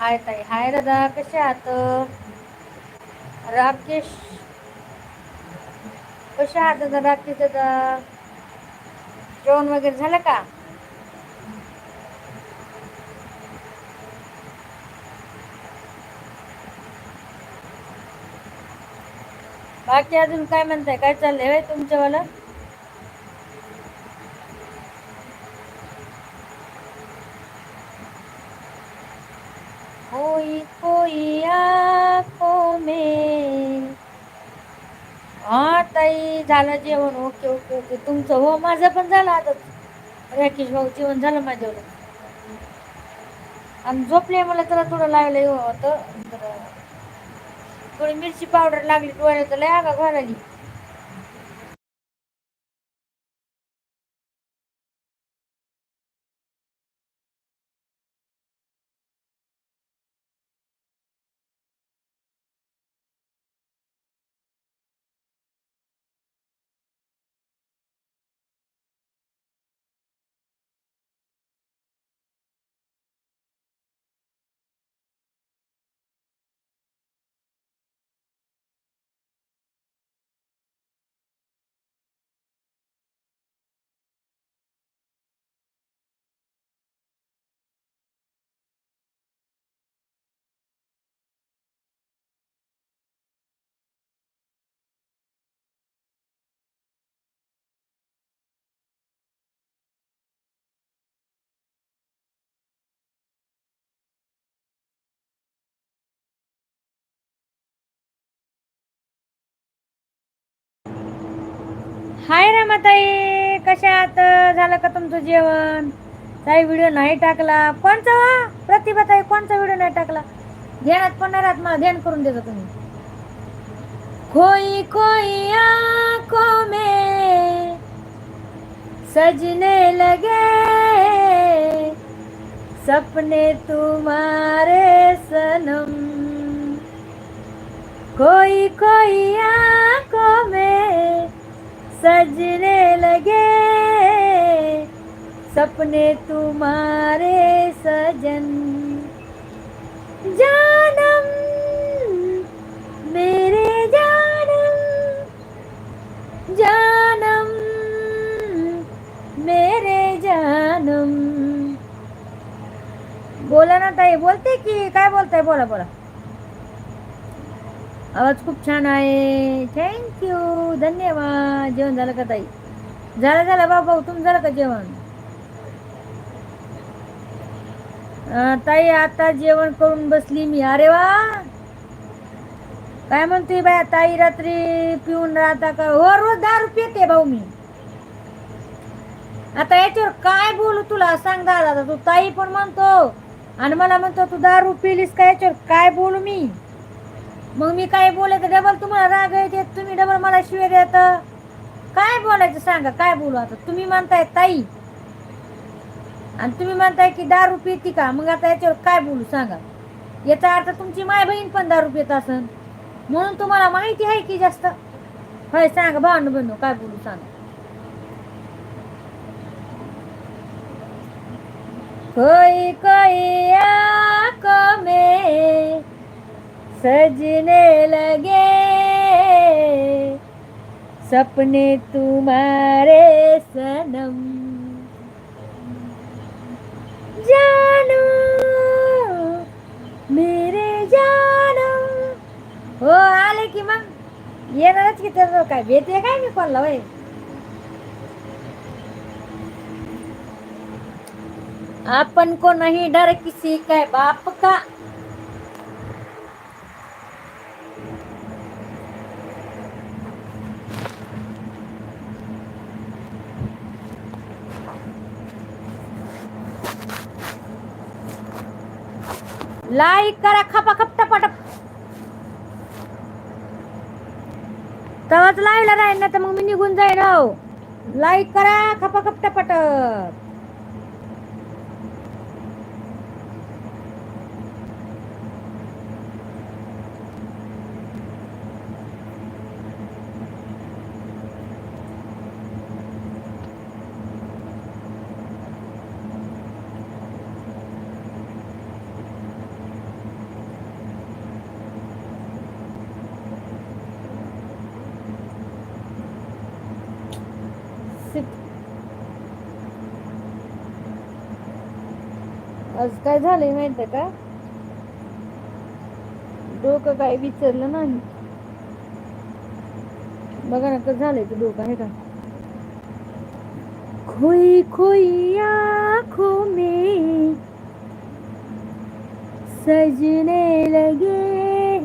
हाय ताई हाय दादा कसे आहात? राकेश? कसे आहात दादा राकेश दादा? जेवण वगैरे झालं का? बाकी अजून काय म्हणताय? काय चाललंय होय तुमच्यावाला? कोई कोई आंखों में। हा ताई झालं जेवण ओके ओके ओके. तुमचं हो माझं पण झालं आता. राकेश भाऊ जेवण झालं माझ्यावर. आणि झोपले मला तर थोडं लागलं होतं. तर थोडी मिरची पावडर लागली डोळ्यात लय आगा घालाली हाय रामाताई कशात झालं का तुमचं जेवण? काही व्हिडिओ नाही टाकला. कोणचा वा प्रतिभा ताई कोणचा व्हिडिओ नाही टाकला? ध्यानात पण मला ध्यान करून देता तुम्ही. खोई खोई आंखों में सजने लगे सपने तुम्हारे सनम. खोई खोई आंखों अपने तुम्हारे सजन। जानम मेरे जानम। जानम मेरे जानम। बोला ना ताई बोलते की काय बोलताय? बोला बोला. आवाज खूप छान आहे. थँक्यू धन्यवाद. जेवण झालं का ताई? झालं झालं. बाबा तुम झालं का जेवण? ताई आता जेवण करून बसली मी. अरे वा! काय म्हणते बाय ताई रात्री पिऊन राहता का? हो रोज दारू पिते भाऊ मी. आता याच्यावर काय बोलू तुला? सांग दादा तू ताई पण म्हणतो आणि मला म्हणतो तू दारू पिलीस का याच्यावर? काय बोलू मी? मग मी काय बोलत डबल तुम्हाला राग येते तुम्ही डबल मला शिवे देत. काय बोलायचं? सांगा काय बोलू आता? तुम्ही म्हणताय ताई. आणि तुम्ही म्हणताय की दारू पिती का? मग आता याच्यावर काय बोलू सांगा. याचा अर्थ तुमची माय बहीण पण दारू पित असन. म्हणून तुम्हाला माहिती आहे की जास्त. होय सांगा भांडू बनू काय बोलू सांगा. कोई कोई आंखों में सजने लगे। सपने तुम्हारे सनम। जानो मेरे जानो। हो आले की मग. येणारच की तर काय भेटते काय मी कोणला वय? आपण को नहीं डर किसी काय बाप का? लाईक करा खपा खप टपाटप. तवाच लाईव्हला राहील ना तर मग मी निघून जाईन हो. लाईक करा खपा खप टपाटप. आज काय झालंय माहितीये का? डोकं काय विचारलं नाही. बघा ना कसं झालंय ते डोकं आहे का? खोई खोई आँखों में सजने लगे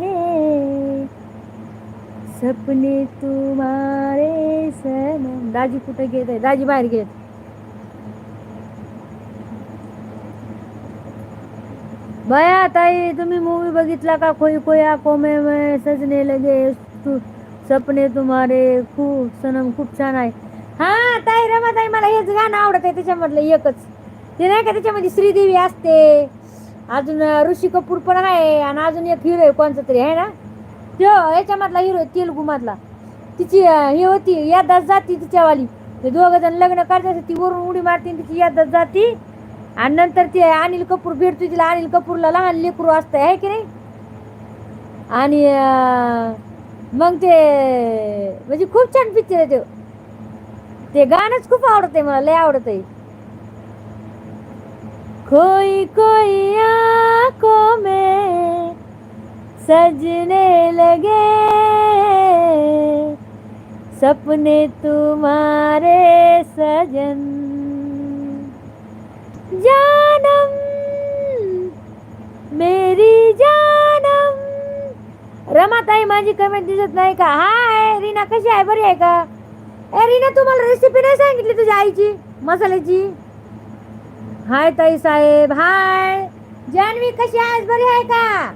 हैं। सपने तुम्हारे सनम। दाजी कुठे गेत आहे दाजी बाहेर गेत बया ताई तुम्ही मूवी बघितला का? खोई खोई कोमे में सजने लगे तू सपने तुम्हारे खूप सनम खूप छान आहे. हा ताई रमा ताई मला हेच गाणं आवडत आहे त्याच्यामधलं एकच. ते नाही का त्याच्यामध्ये श्रीदेवी असते अजून ऋषी कपूर पण आहे आणि अजून एक हिरो आहे कोणचा तरी आहे ना? तो याच्यामधला हिरो तेलगू मधला. तिची हे होती यादाच जाती तिच्यावाली. ते दोघं जण लग्न करतात ती वरून उडी मारते तिची यादाच जाती. आणि नंतर ते अनिल कपूर भेटतो तिला. अनिल कपूरला लहान लेकरू असतं आहे की नाही? आणि मग ते म्हणजे खूप छान पिक्चर आहे ते. गाणंच खूप आवडते मला लय आवडत आहे खोई कोई आंखों में सजने लगे। सपने तुम्हारे सजन। ताई माझी कमेंट दिसत नाही का? हाय रीना कशी आहे? बरी आहे का? ए रीना तुम्हाला रेसिपी नाही सांगितली तुझ्या आईची? मसाल्याची? हाय ताई साहेब. हाय. जानवी कशी आहेस? बरी आहे का?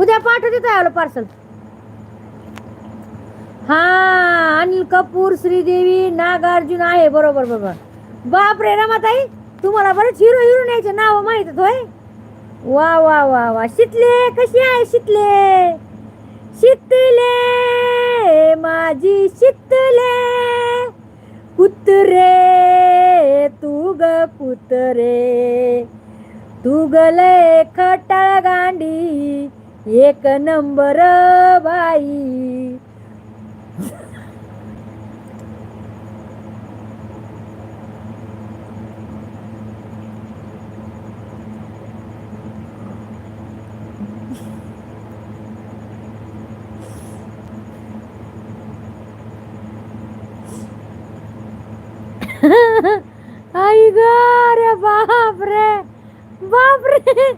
उद्या पाठवते काय पार्सल हा अनिल कपूर श्रीदेवी नागार्जुन आहे. बरोबर बरोबर. बाप रे रमाताई तुम्हाला बरेच हिरो हिरो न्यायचे नाव माहीत आहेत होय? वा वा वा वा. शितले कशी आहे शितले? शितले माझी शितले. कुत्रे तू ग कुत्रे. तू गले खटाळ गांडी एक नंबर बाई. आई ग रे बाप रे बाप रे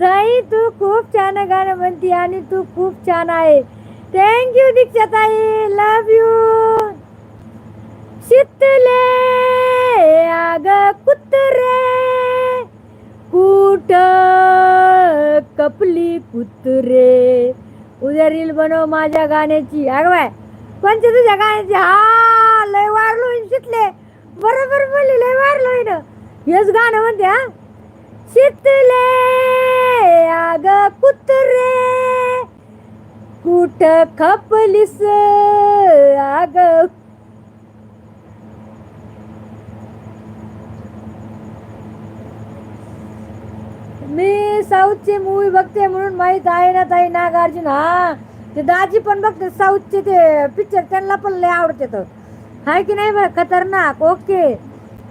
ताई तू खूप छान गाणं म्हणती आणि तू खूप छान आहे. थँक्यू दीक्षा ताई. लव यू शितले आग कुत्रे. कुट कपली कुत्रे. उद्या रील बनव माझ्या गाण्याची. अगवाय पंच तुझ्या गाण्याची? हा लय वारलो शितले. बरोबर बोलली लय वारलो ना. हेच गाणं म्हणते हा. शितले आग कुत्रे कुठ खपलीस आग? मी साऊथची मूवी बघते म्हणून माहीत आहे ना ताई नागार्जुन हा. ते दाजी पण बघते साऊथचे ते पिक्चर त्यांना पण लय आवडते तर हाय की नाही बरं? खतरनाक. ओके.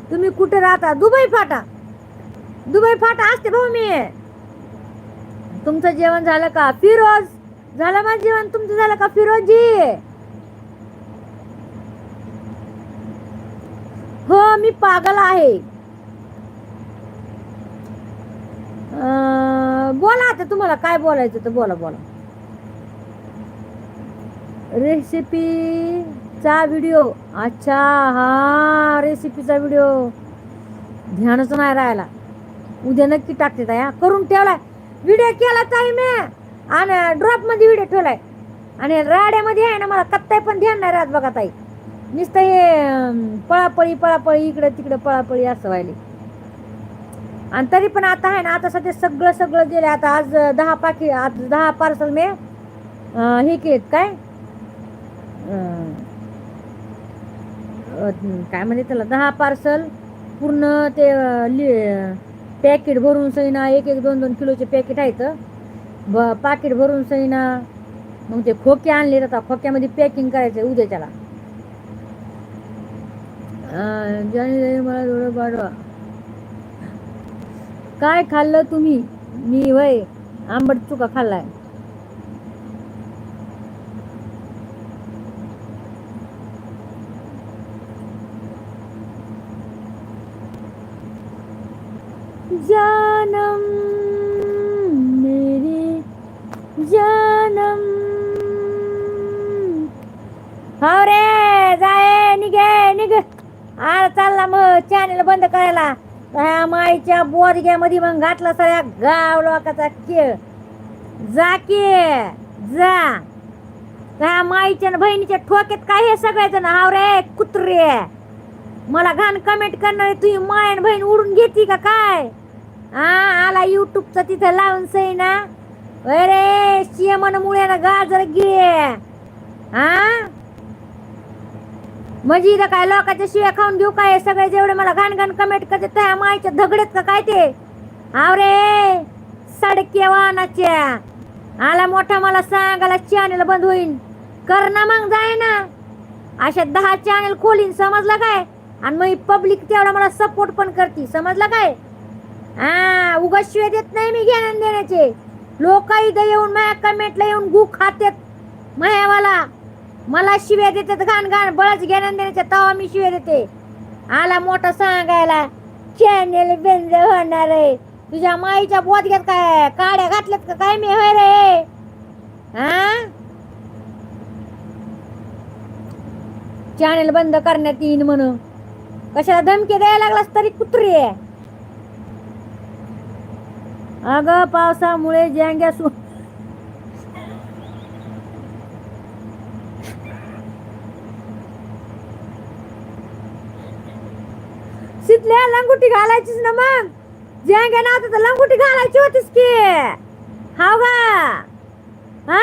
तुम्ही कुठे राहता? दुबई फाटा. दुबई फाटा असते भाऊ मी. तुमचं जेवण झालं का? फिरोज. झालं माझं जेवण? तुमचं झालं का फिरोजी? हो मी पागल आहे. बोला आता तुम्हाला काय बोलायचं तर बोला बोला. रेसिपी चा व्हिडिओ अच्छा हा रेसिपीचा व्हिडिओ ध्यानच नाही राहायला उद्या नक्की टाकते ताई करून ठेवलाय. व्हिडिओ केला ताई मी. आणि ड्रॉपमध्ये व्हिडिओ ठेवलाय. आणि राड्यामध्ये आहे ना मला कत्ताय पण ध्यान नाही राहत बघा ताई. नुसतं हे पळापळी पळापळी इकडं तिकडं पळापळी असं व्हायली. आणि तरी पण आता आहे ना आता सध्या सगळं सगळं गेलं आता आज दहा पाकी आज दहा पार्सल मी हे केलेत काय? काय म्हणते त्याला दहा पार्सल पूर्ण ते पॅकेट भरून सईना एक एक दोन दोन किलोचे पॅकेट आहेत. ब पाकिट भरून सईना मग ते खोके आणले आता खोक्यामध्ये पॅकिंग करायचं उद्याच्याला ज्याने मला थोडं काय खाल्लं तुम्ही? मी वय आंबट चुका खाल्लाय. जानम मेरे जानम हो रे जाय निघे निघ. आला चालला मग चॅनेल बंद करायला. ह्या माईच्या बोरग्यामध्ये मग घातला सगळ्या गाव लोकाचा खेळ. जा के जा. त्या माईच्या आणि बहिणीच्या ठोक्यात काय हे सगळ्याजण हाव रे कुत्रे. मला घाण कमेंट करणारे तुझी माय आणि बहीण उडून घेती का काय? हा आला युट्यूबचा तिथं लावून सही ना. अरे शियमन मुळे ना गाजर गिळे हा? म्हणजे इथं काय लोकांच्या शिव्या खाऊन घेऊ काय? सगळे जेवढे मला घाण घाण कमेंट करते त्या मायच्या धगडेत का काय ते? अरे सडक्या सडके वाहनाच्या आला मोठा मला सांगायला चॅनल बंद होईन. कर ना मग जाय ना. अशा दहा चॅनल खोलीन समजलं काय? आणि मग पब्लिक तेवढा मला सपोर्ट पण करते समजलं काय? हा उगा शिवाय देत नाही मी घेणं देण्याचे लोक इथं येऊन माझ्या कमेंटला येऊन गु खात्यात मायावाला. मला शिव्या देतात घाण घाण बळच घेणं देण्याच्या तवा मी शिव्या देते. आला मोठा सांगायला चॅनेल बंद होणार आहे. तुझ्या माईच्या बोधग्यात काय काड्या घातल्यात का? काय मी होय रे? हा? चॅनेल बंद करण्यात येईन म्हणून. कशाला धमकी द्यायला लागलास तरी कुत्री आहे. अगं पावसामुळे ज्यांग्या सु शितल्या लंगुटी घालायचीच ना मग? ज्यांग्या ना आता तर घालायची होतीस की. हाव गा हा?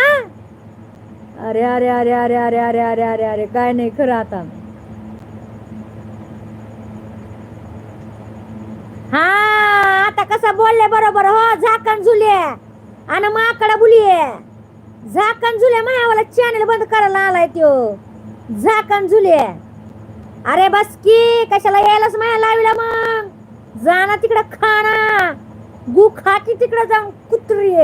अरे अरे अरे अरे अरे अरे अरे अरे अरे काय नाही खरं आता हा आता कसं बोलले बरोबर? हो झाकण झुले. आणि माकडा बुलिये. झाकण झुले मायावाला चॅनल बंद करायला आलाय त्यो. झाकण झुले. अरे बस की कशाला यायलाच माया लाविला मग? जाना तिकडं खाना गु तिकडं जाऊन कुत्री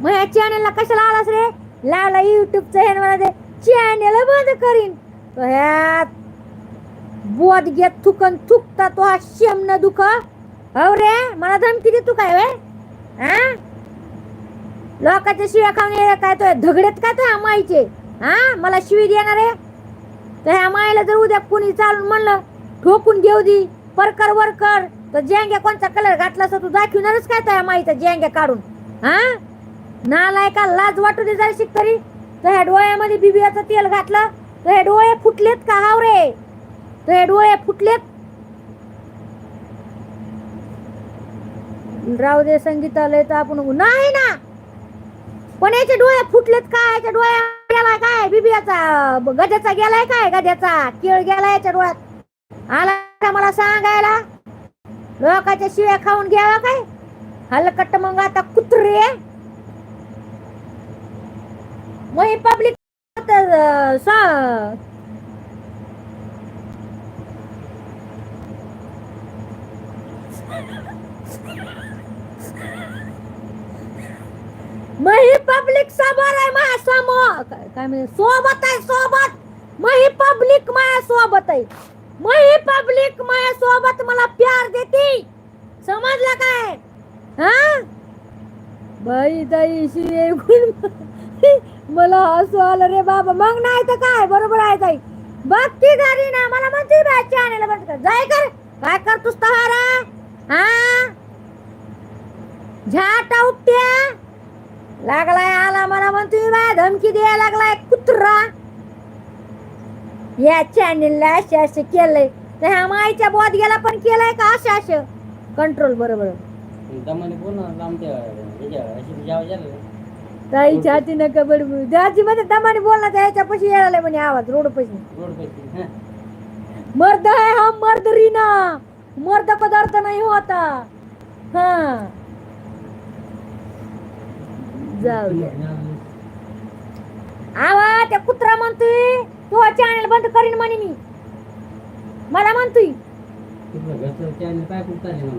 माझ्या चॅनलला कशाला आलास रे? लावला युट्यूबचं हे मला ते चॅनल बंद करीन. ह्यात. बोध घेत थुकन थुकता तो हा शेमन दुख. हो रे मला धमकी दे तू काय वे हा? लोकांच्या शिव्या खाऊन ये काय तो? धगडेत काय तो माईचे? हा? मला शिवी देणार आहे? तर ह्या माईला जर उद्या कोणी चालून म्हणलं ठोकून घेऊ दी परकर वर कर तर जेंग्या कोणता कलर घातला असं तू दाखवणारच काय त्या माईचा जेंग्या काढून? हा? नालाय का लाज वाटू दे जरा शिक तरी. तर ह्या डोळ्यामध्ये बिबियाचं तेल घातलं तर हे डोळे फुटलेत का हाव रे तर हे डोळे फुटलेत? राहू दे संगीतालय तर आपण नाही ना! पण याचे डोळे फुटलेत काय याच्या डोळ्या गेलाय काय? बिबियाचा गध्याचा गेलाय काय? गध्याचा केळ गेलाय याच्या डोळ्यात. आला का मला सांगायला? लोकाच्या शिव्या खाऊन घ्यावा काय? हलकट मग आता कुत्रे. मग पब्लिक मग ही पब्लिक समोर आहे माझ्यासमोर काय काय म्हणजे सोबत आहे सोबत मग ही पब्लिक माझ्या सोबत आहे मग ही पब्लिक माझ्या सोबत मला प्यार देते समजलं काय हा बाई ताईशी ऐकून मला हसू आलं रे बाबा मग नाही तर काय बरोबर आहे ताई बघ ती घरी ना मला म्हणते बा आणायला बंद कर जाय कर काय करतोस तहारा हा झाटा उपट्या लागलाय आला मला म्हणतोय बा धमकी द्यायला लागलाय कुत्रा. या चॅनेलला असे असे केलंय. तर ह्या माईच्या बोध गेला पण केलंय का असं असं? कंट्रोल बरोबर. दमाने लांबच्या अशी. ताईच्या हाती नका बडबड. दाजी मध्ये दमाने बोलला त्याच्या पशी येणार म्हणे आवाज रोड पशी रोड पैसे हं. मर्द है हम मर्द रीना. मर्द पदार्थ नहीं होता हा. जाऊ द्या आवा त्या कुत्रा म्हणतोय तो चॅनल बंद करीन म्हणे मी. मला म्हणतोय.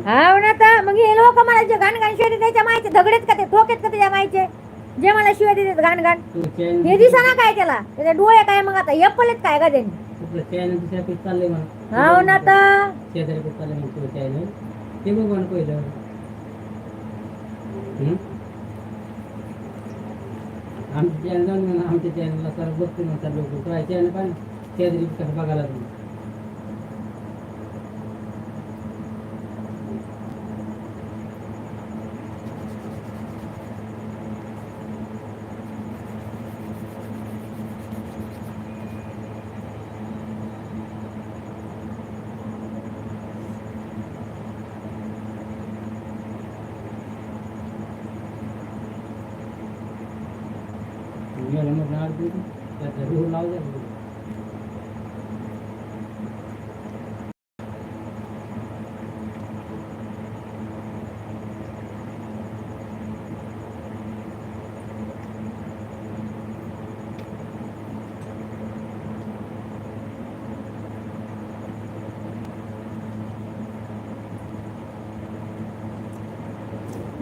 हा ना तर मग हे लोक मला जे घाण घाण शिवाय त्याच्या माहिती दगडेत का ते ठोकेत का त्याच्या माहिती जे मला शिवाय देतात घाण घाण हे चॅनल काय त्याला? त्याचे डोळे काय मग आता? एपलेत काय का त्यांनी? हो ना तर शेजारी चॅनल ते बघ पहिलं. आमच्या चॅनल जाऊन म्हणा आमच्या चॅनलला सर बघते म्हणतात लोक. काय चॅनल पण शेजारी कसं बघायला तुम्ही एवढं मोठं आडतं ते. ત્યાં જરૂર लावला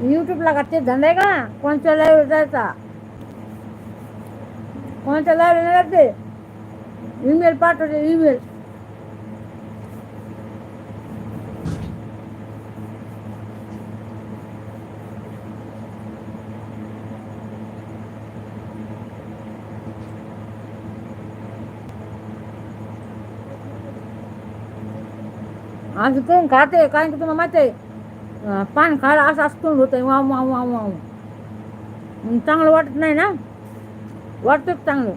युट्यूबला का ते धंदा आहे का कोणत्या लाईव्ह जायचा कोणत्या लाईव्ह जाते ईमेल पाठवते ईमेल असं कोण खाते? कारण की तुम्हाला माहिती आहे पान खायला असं असतो होतं वाव वाव वाव वाव. मग चांगलं वाटत नाही ना? वाटतं चांगलं.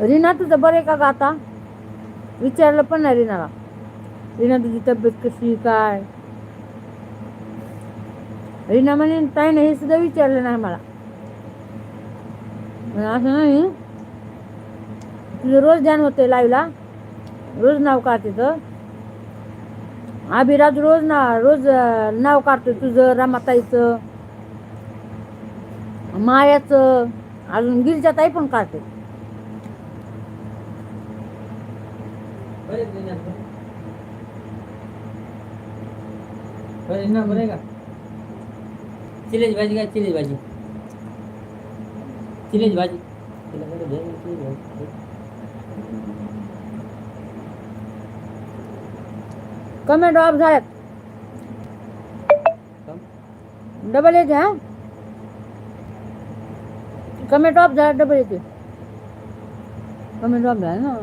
रीना तुझं बरं आहे का ग आता? विचारलं पण नाही रीनाला. रीना तुझी तब्येत कशी काय? रीना म्हणे ताई नाही हे सुद्धा विचारलं नाही मला. असं नाही? तुझं रोज ध्यान होते लाईव्हला. रोज नाव काढते तर अभिराज रोज ना रोज नाव काढतो तुझं रामाताईचं मायाचं अजून गिलच्या ताई पण काढते. बरेच भाजी काय चिलेज भाजी? चिलेज भाजी तिला बरं घे ना, चिलेची भाजी. कमेंट ऑफ झाल्यात कम? डबल येते हा कमेंट ऑफ झाला डबल येते कमेंट ऑफ झाला ना